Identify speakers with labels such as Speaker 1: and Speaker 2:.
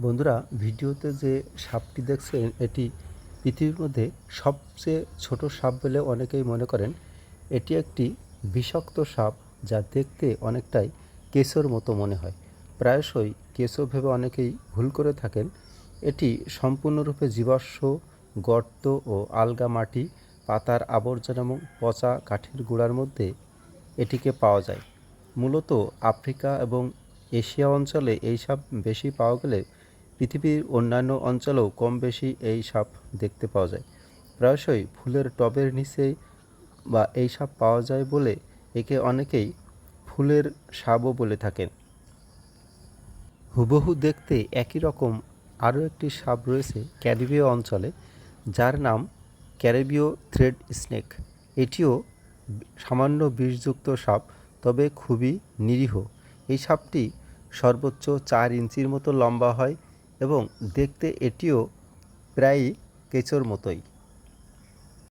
Speaker 1: বন্ধুরা, ভিডিওতে যে সাপটি দেখছেন, এটি পৃথিবীর মধ্যে সবচেয়ে ছোট সাপ বলে অনেকেই মনে করেন। এটি একটি বিষাক্ত সাপ যা দেখতে অনেকটাই কেঁচোর মতো মনে হয়। প্রায়শই কেঁচো ভেবে অনেকেই ভুল করে থাকেন। এটি সম্পূর্ণরূপে জীবাশ্ম, গর্ত ও আলগা মাটি, পাতার আবর্জনা এবং পচা কাঠের গুঁড়ার মধ্যে এটিকে পাওয়া যায়। মূলত আফ্রিকা এবং এশিয়া অঞ্চলে এই সাপ বেশি পাওয়া গেলে পৃথিবীর অন্যান্য অঞ্চলেও কম বেশি এই সাপ দেখতে পাওয়া যায়। প্রায়শই ফুলের টবের নিচে বা এই সাপ পাওয়া যায় বলে একে অনেকেই ফুলের সাপও বলে থাকেন। হুবহু দেখতে একই রকম আরও একটি সাপ রয়েছে ক্যারিবীয় অঞ্চলে, যার নাম ক্যারিবীয় থ্রেড স্নেক। এটিও সামান্য বিষযুক্ত সাপ, তবে খুবই নিরীহ। এই সাপটি সর্বোচ্চ চার ইঞ্চির মতো লম্বা হয় এবং দেখতে এটিও প্রায়ই কেঁচোর মতোই।